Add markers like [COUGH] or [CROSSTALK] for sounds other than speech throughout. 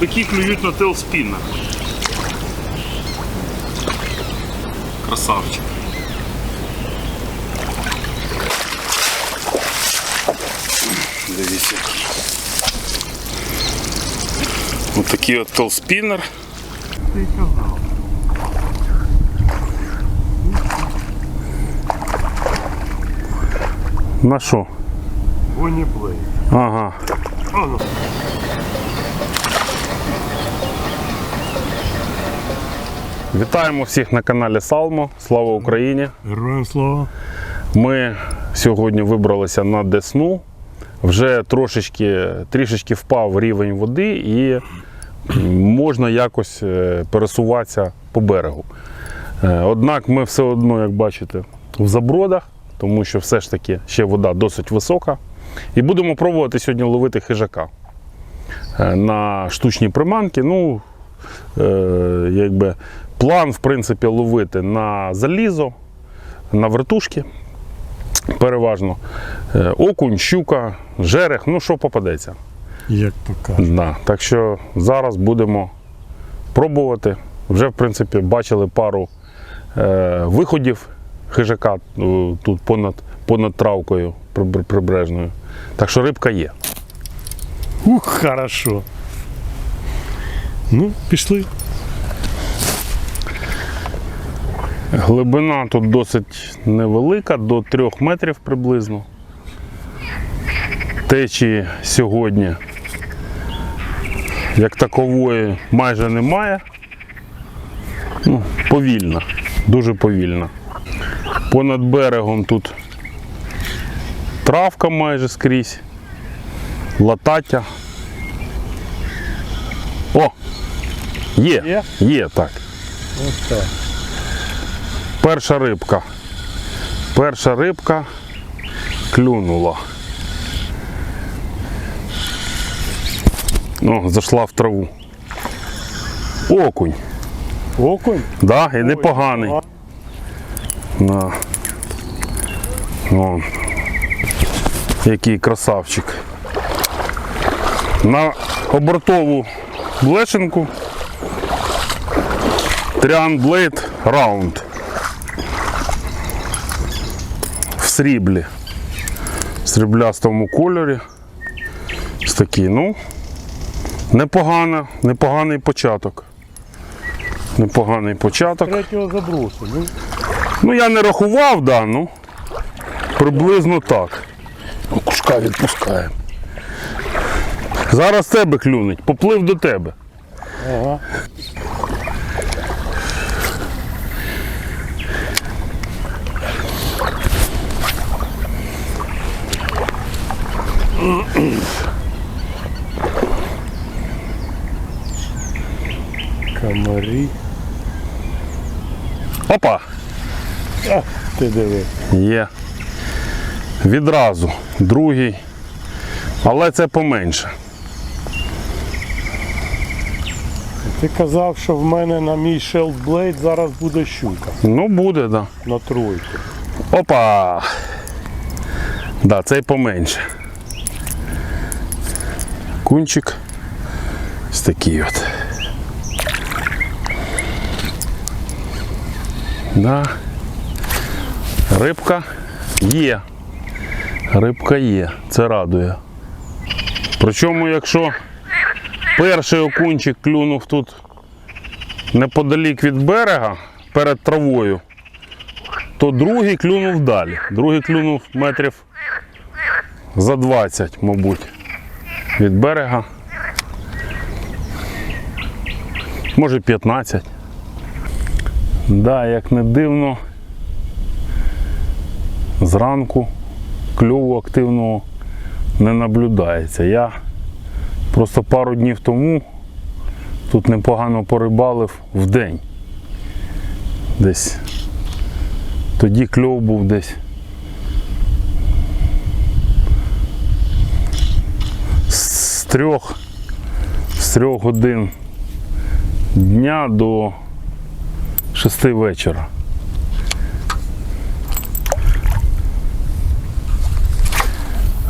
бики клюють на телспіннер. Красавчик. Дивіться. Ось такий от телспіннер. Ти казав. На що? Гоні Блейд. Ага. А, Вітаємо всіх на каналі Салмо. Слава Україні! Героям слава. Ми сьогодні вибралися на Десну. Вже трошечки, трішечки впав рівень води і можна якось е, пересуватися по берегу. Е, Однак ми все одно, як бачите, в забродах, тому що все ж таки ще вода досить висока. І будемо пробувати сьогодні ловити хижака е, на штучні приманки. Ну, якби план, в принципі, ловити на залізо, на вертушки. Переважно Е, окунь, щука, жерех, ну що попадеться. Як то. Да. Так що зараз будемо пробувати. Вже, в принципі, бачили пару е, виходів хижака е, тут понад, понад травкою прибережною. Так що рибка є. Ух, хорошо. Ну, пішли. Глибина тут досить невелика, до 3 метрів приблизно. Течії сьогодні, як такової, майже немає. Ну, повільна, дуже повільна. Понад берегом тут травка майже скрізь, латаття. О! Є, Є? є так. Ось так. Перша рибка. Перша рибка клюнула. О, зайшла в траву. Окунь. Окунь. Да, і непоганий. Да. О. Який красавчик. На обертову блешенку. Тріан Blade Round. В сріблі. В сріблястому кольорі. Ось такий, ну. Непогано, непоганий початок. Непоганий початок. Третього забросу. Ну, Ну я не рахував, да, ну. Приблизно так. Ну, Кушка відпускаємо. Зараз тебе клюнуть, поплив до тебе. ага. Комарі. Опа! А, ти диви. Є. Відразу. Другий. Але це поменше. Ти казав, що в мене на мій Blade зараз буде щука Ну, буде, так. Да. на тройку. Опа! Да, цей поменше. Кунчик. Ось такий от. Да. Рибка є. Рибка є. Це радує. Причому, якщо перший окунчик клюнув тут неподалік від берега перед травою, то другий клюнув далі. Другий клюнув метрів за 20, мабуть, від берега. Може 15. Да, як не дивно, зранку кльову активного не наблюдається. Я просто пару днів тому тут непогано порибалив в день. Десь тоді кльов був десь. З трьох, з трьох годин дня до шести вечора.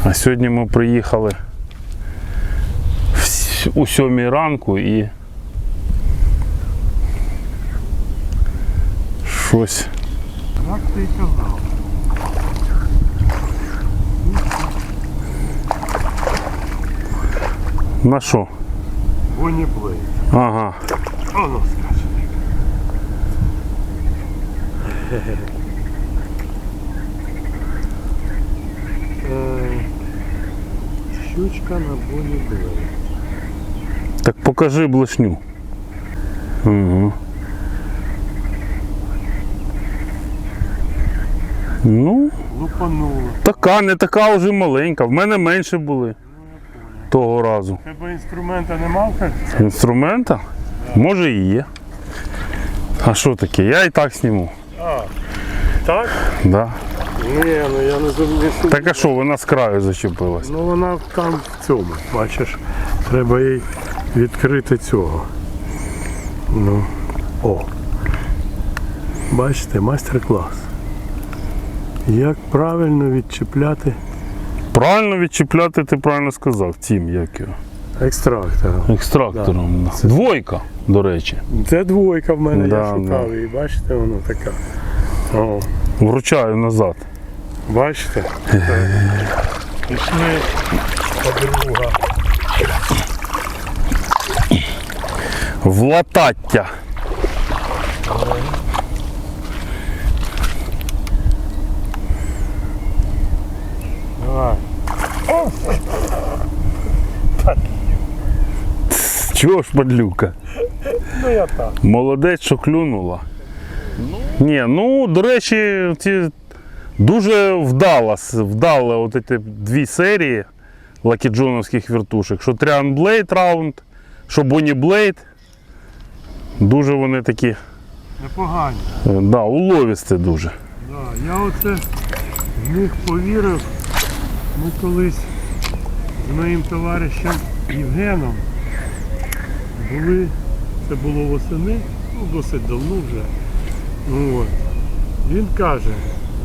А сьогодні ми приїхали у сьомій ранку і щось. Як ти казав. На що? Гоні Блейд. Ага. Оно скаже. Е, Щучка на Боні Блейд. Так покажи блешню. Угу. Ну, Лупанула. така, не така вже маленька. В мене менше були того разу. Тебе інструмента нема в кольці? Інструмента? Може і є. А що таке? Я і так зніму. А, так? Да. Ні, ну я не зумію. Так а що, вона з краю зачепилась? Ну вона там в цьому, бачиш, треба їй відкрити цього. Ну, о. Бачите, майстер-клас. Як правильно відчіпляти Правильно відчіпляти, ти правильно сказав, тім, як його. екстрактором. Екстрактором. Да. Двойка, до речі. Це двойка в мене, Да, я шукав її, бачите, воно така. О, Вручаю назад. бачите? Пішли подруга. В латаття. Давай. Чого ж подлюка? Ну я так. Молодець, що клюнула. Ні, ну, до речі, ці дуже вдала, вдали от ці дві серії лакіджоновських вертушок. Що Trian Blade раунд, що Bonnie Blade. Дуже вони такі, Непогані. е, да, уловісті дуже. Да, я оце в них повірив. Ми колись з моїм товаришем Євгеном були, це було восени, ну досить давно вже. Ну, от. Він каже,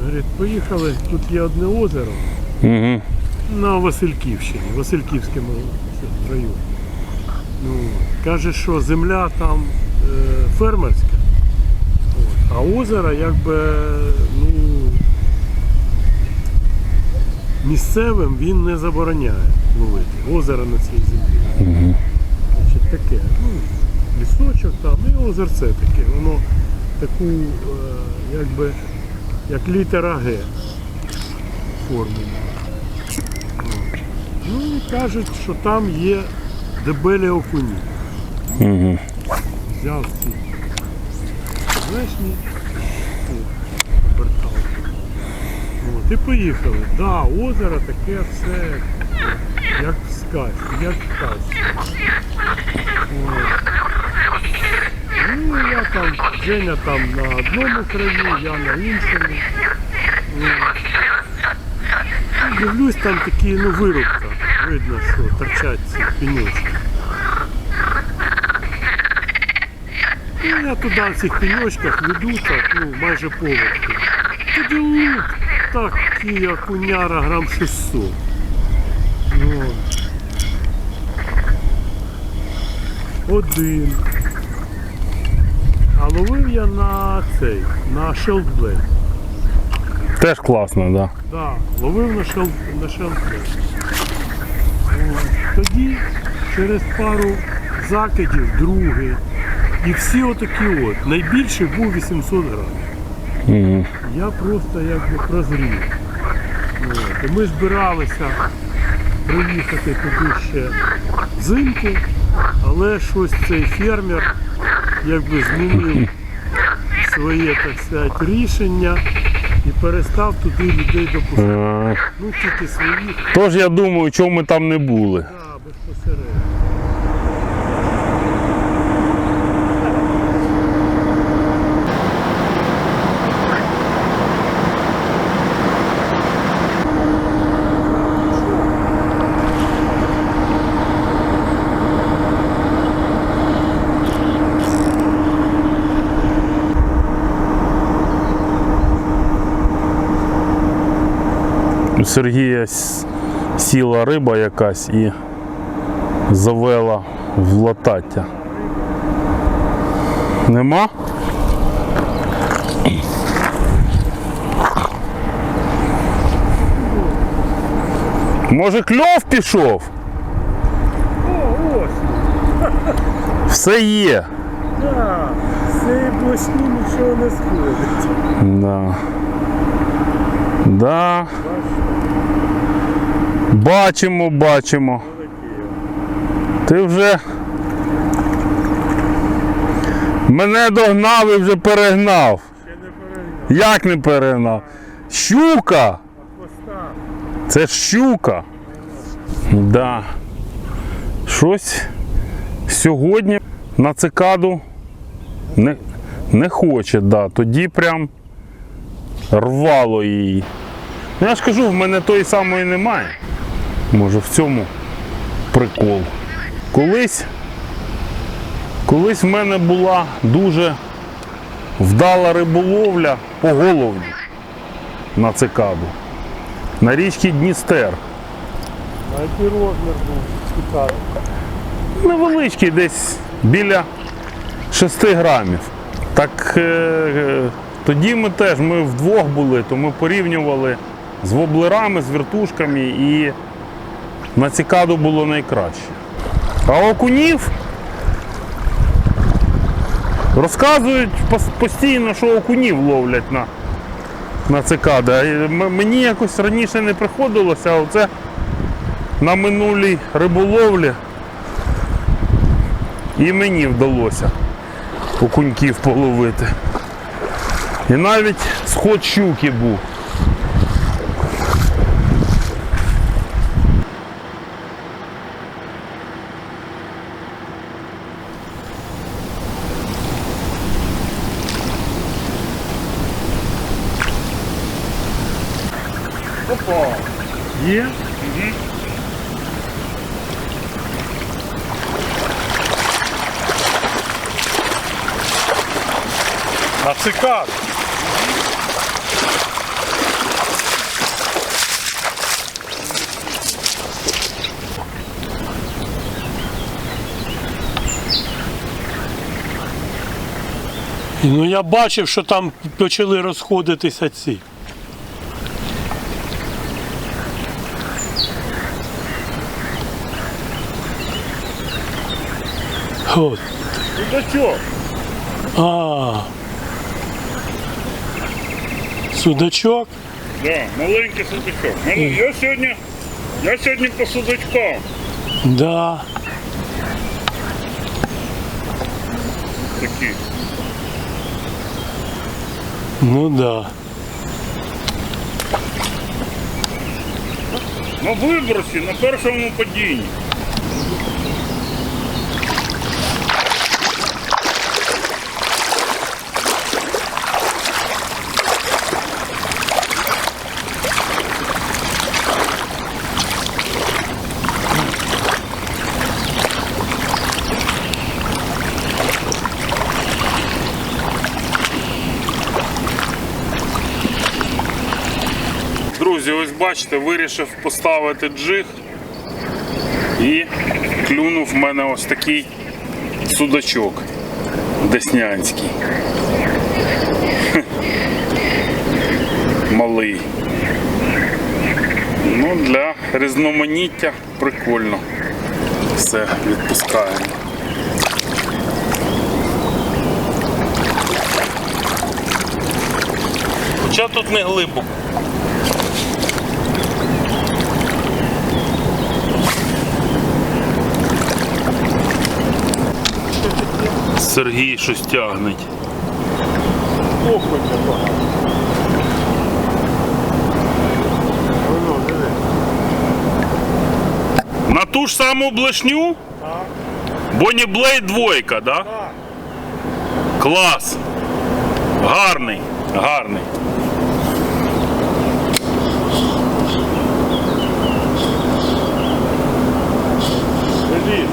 говорить, поїхали, тут є одне озеро Угу. на Васильківщині, Васильківському районі. Ну, каже, що земля там е, фермерська, от, а озеро якби ну, місцевим він не забороняє ловити. Озеро на цій землі. Угу. Значить, таке, ну, лісочок там, і озерце таке, воно таку, е, якби, як літера Г форму. Ну і кажуть, що там є дебелі окуні. Угу. Взяв ці вешні, обертав. І поїхали. Да, озеро таке все, як в сказці, як в казці. Ну, я там, Женя там на одному краю, я на іншому. От. Дивлюсь, там такі, ну, вирубка. Видно, що торчать ці пеньочки. Ну, я туди в цих пеньочках веду, так, ну, майже поверху. Туди лук, такий окуняра грам 600. Ну, один. А ловив я на цей, на шелдблейд. Теж класно, так. Да. Да, ловив на шел на шелдблейд. Тоді через пару закидів другий. І всі отакі от. Найбільший був 800 грамів. Угу. Я просто якби прозрів. От. І ми збиралися приїхати туди ще взимку, але щось цей фермер якби змінив своє, так сказати, рішення і перестав туди людей допускати. Ну тільки своїх, Тож я думаю, чому ми там не були. да, безпосередньо. У Сергія сіла риба якась і завела в латаття. Нема? Може кльов пішов? О, ось! Все є. Да, з цієї нічого не сходить. Да. Да. Бачимо, бачимо. Ти вже мене догнав і вже перегнав. Як не перегнав? Щука! Це щука. Да. Щось сьогодні на цикаду не, не хоче, да. тоді прям рвало її. Ну, я ж кажу, в мене тої самої немає. Може в цьому прикол. Колись, колись в мене була дуже вдала риболовля по головні на цикаду. На річці Дністер. А який розмір був? Невеличкий, десь біля 6 грамів. Так е, е, тоді ми теж ми вдвох були, то ми порівнювали з воблерами, з вертушками і на цикаду було найкраще. А окунів розказують постійно, що окунів ловлять на, на цикади. Мені якось раніше не приходилося, а оце на минулій риболовлі і мені вдалося окуньків половити. І навіть сход щуки був. Ну я бачив, що там почали розходитися ці. От. Судачок. А. Судачок? Да, маленький судачок. Мене- Я сьогодні, я сьогодні по судачкам. Да. Такі. Ну да. На вибросі, на першому падінні. Друзі, ось бачите, вирішив поставити джиг і клюнув в мене ось такий судачок деснянський. [LAUGHS] Малий. Ну, для різноманіття прикольно. Все, відпускаємо. Хоча тут не глибоко. Сергій щось тягнеть. Багато. На ту ж саму блешню? Так. Бонні Блейд двойка, да? Так. Клас. Гарний, гарний. Заліз.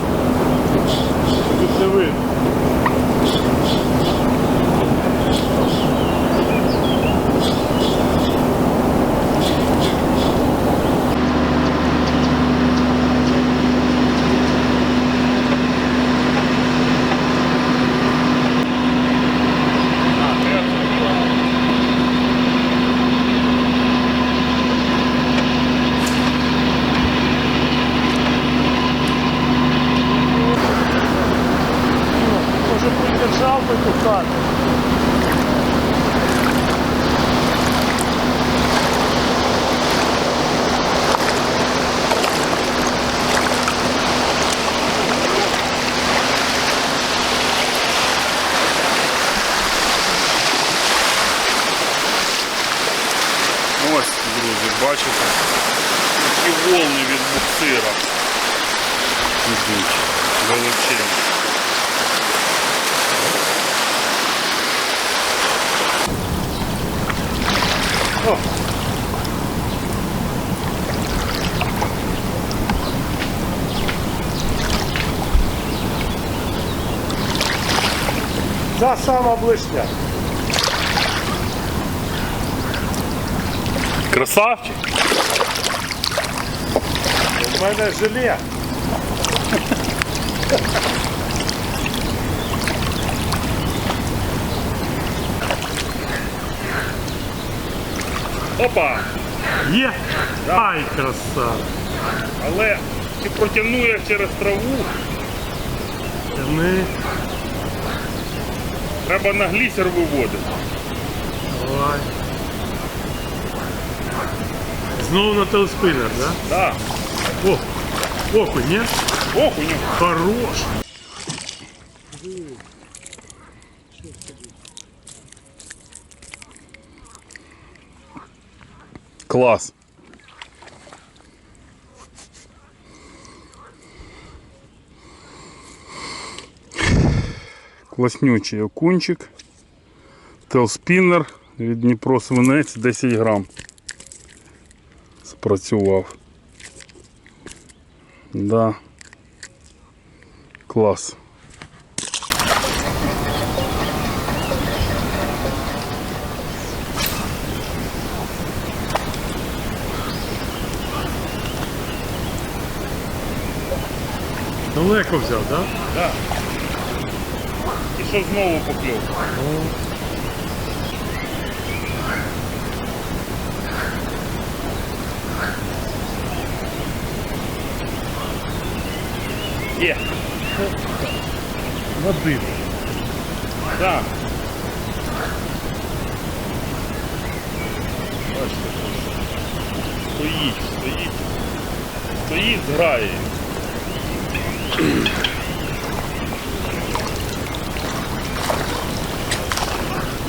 Тут не видно. бачите? Такі волни від буксира. Ідуть. Величезні. Та сама блишня. Красавчик! У мене желе. Опа! Є. Ай, краса. Але чи протягну я через траву, Ми. треба на глісер виводити. Давай. Знову на телеспинер, да? Да. О, окунь, ні? Окуню. Хорош. Клас. Класнючий окунчик. Телспіннер від Дніпро свинець 10 грам. Спрацював. Да. Клас. Далеко взяв, да? Да. І що знову покльов. Є. Диво. Так. Бачите, стоїть, стоїть. Стоїть, зграє.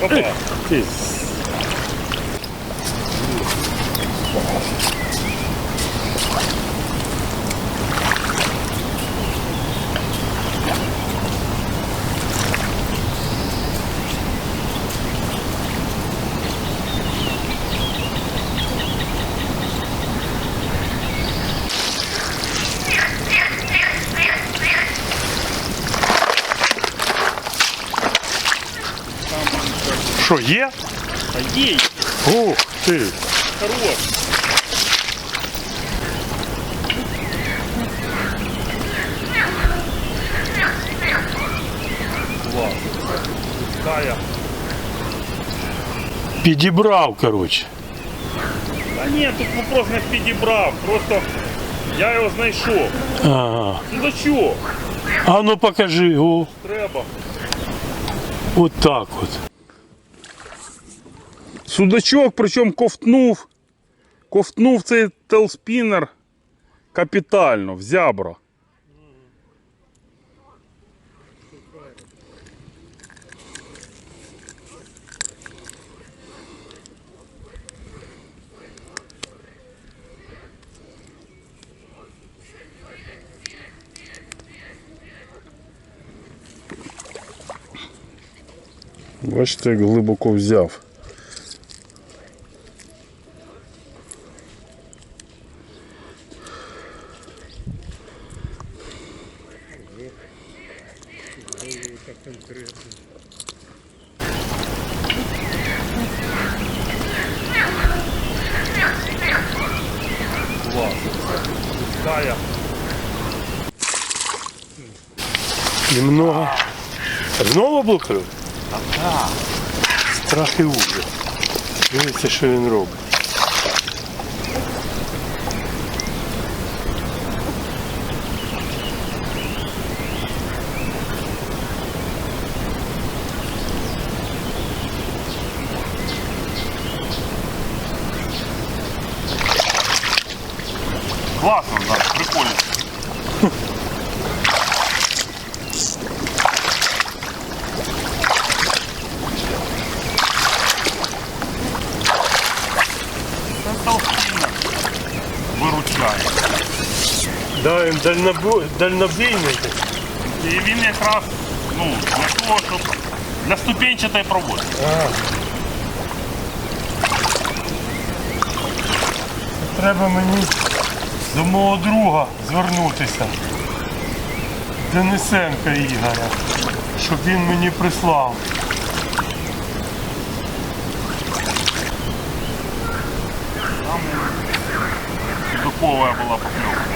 Опа. Ти. Що, є? А є, Ух ти. хорош. Клас. Кая. Підібрав, коротше. Та ні, тут вопрос не підібрав. Просто я його знайшов. Ага. Ну до чого? А ну покажи, о, Треба. от так от. Судачок, причому ковтнув. Ковтнув цей телспінер капітально, в зябро. Бачите, як глибоко взяв. Знову блокнув? Страх і ужас. Дивіться, що він робить. Класно, так, прикольно. Це виходить. Да, він дальнобо... дальнобійний. І він якраз ну, для того, щоб для ступенчатої проводки. Треба мені до мого друга звернутися. Денисенка Ігоря, щоб він мені прислав. Там судаковая була покльовка.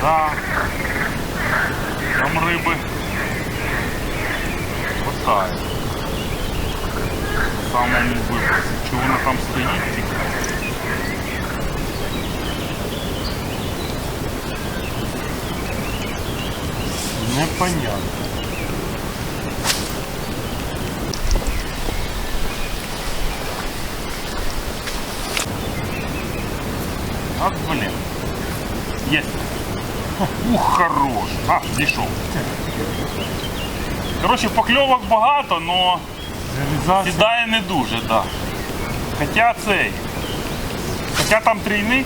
Да. Там риби хватає. В самому випуску. Чи вона там стоїть тільки? Непонятно. Ух, хорош. А, зійшов. Коротше, покльовок багато, но сідає не дуже, да. Хоча цей. Хоча там трійник.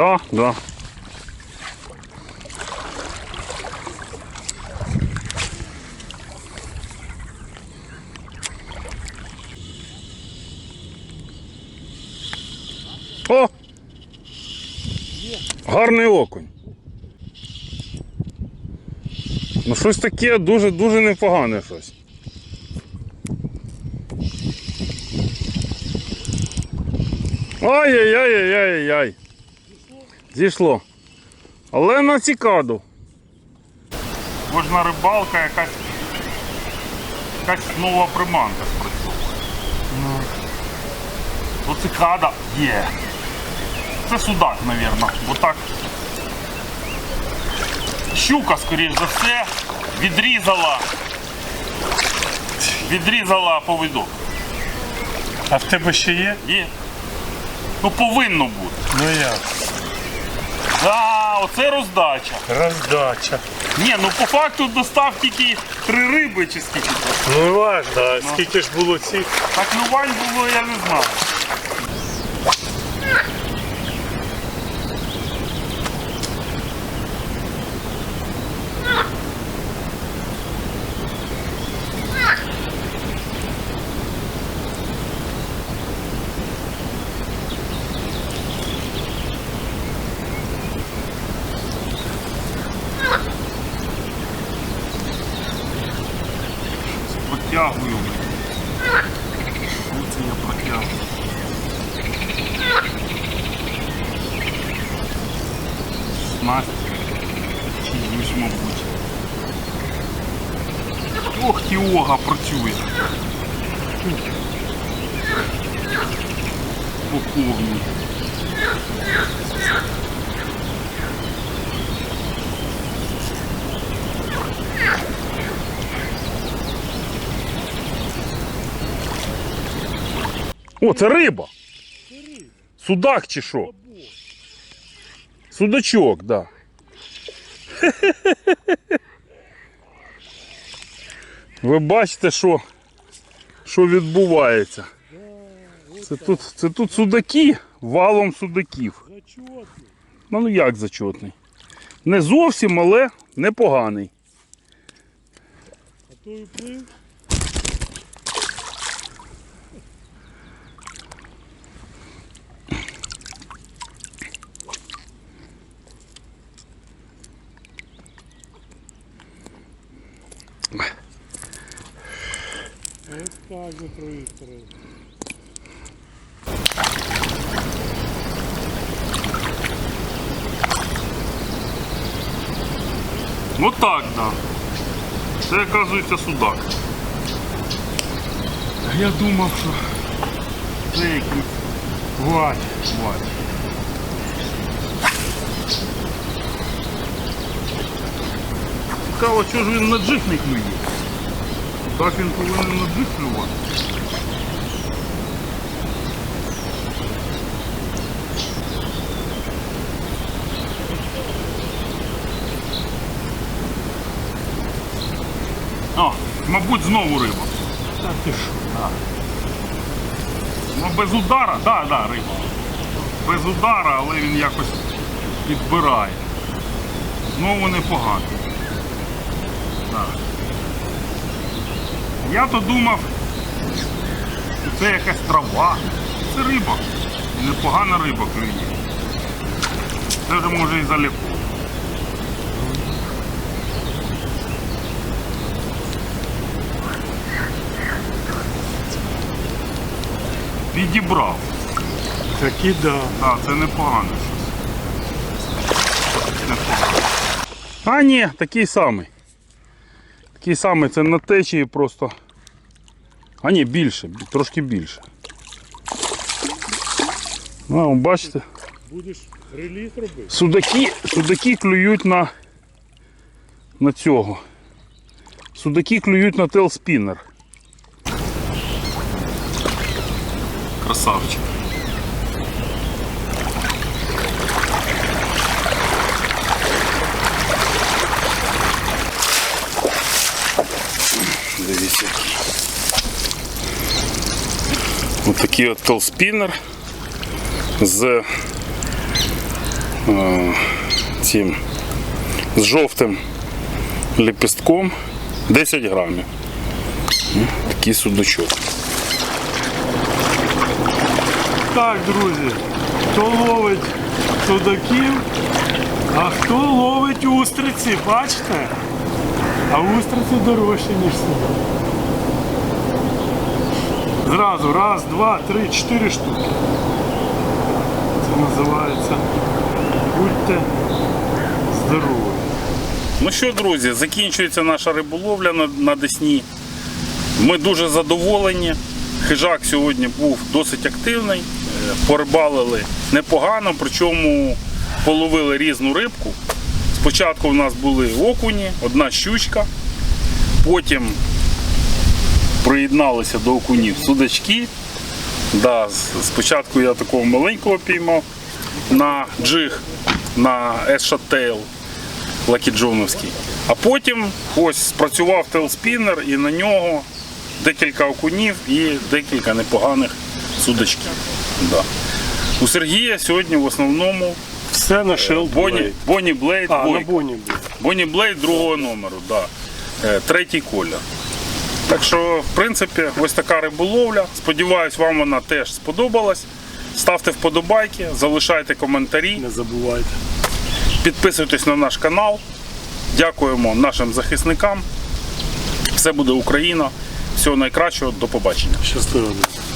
Да, да. О! Гарний окунь. Ну щось таке дуже-дуже непогане щось. Ай-яй-яй-яй-яй-яй. Зійшло. Але на цікаду. Кожна рибалка якась якась нова приманка спрацьовує. Ну. цикада є. Це судак, мабуть, бо так. Щука, скоріш за все, відрізала. Відрізала повідок. А в тебе ще є? Є. Ну повинно бути. Ну як? Да, оце роздача. Роздача. Ні, ну по факту достав тільки три риби чи скільки. Ну важно, а скільки ж було цих? ну вань було, я не знаю. О, це риба. Судак чи що? Судачок, да. [LAUGHS] Ви бачите, що, що відбувається. Це тут, це тут судаки, валом судаків. Ну, ну як зачетний? Не зовсім, але непоганий. А то і кажу пристрій. Ну так, да. Це оказується судак. Я думав, що це якийсь вать, вать. Цікаво, чого ж він на джих не. Так він повинен на. А, мабуть, знову риба. Та ти що? Ну без удара, так, да, да, риба. Без удара, але він якось підбирає. Знову непогано. Так. Я то думав, що це якась трава. Це риба. Непогана риба клює. Це вже може і заліку. Підібрав. Такі да. Так, це непогано щось. Непогано. А ні, такий самий. Такий самий, це на течії просто. А ні, більше, трошки більше. А, бачите, Будеш реліз робити? судаки, судаки клюють на, на цього. Судаки клюють на телспіннер. Красавчик. Дивіться. Ось такий от телспіннер з е, цим з жовтим лепістком 10 грамів. М, Такий судачок. Так, друзі, хто ловить судаків, а хто ловить устриці, бачите? А устриці дорожчі, ніж судаки. Зразу, раз, два, три, чотири штуки. Це називається будьте здорові. Ну що, друзі, закінчується наша риболовля на, на Десні. Ми дуже задоволені. Хижак сьогодні був досить активний. Е, Порибалили непогано, причому половили різну рибку. Спочатку у нас були окуні, одна щучка, потім приєдналися до окунів судачки. Да, спочатку я такого маленького піймав на джиг, на Esha Лакі Джоновський. А потім ось спрацював телспіннер і на нього декілька окунів і декілька непоганих судачків. Да. У Сергія сьогодні в основному Все на шел. Бонні, Бонні Блейд, А, на боні був. Бонні Блейд другого номеру, да. Е, третій колір. Так що, в принципі, ось така риболовля. Сподіваюсь, вам вона теж сподобалась. Ставте вподобайки, залишайте коментарі. Не забувайте. Підписуйтесь на наш канал. Дякуємо нашим захисникам. Все буде Україна. Всього найкращого. До побачення. Щасливо. друзі.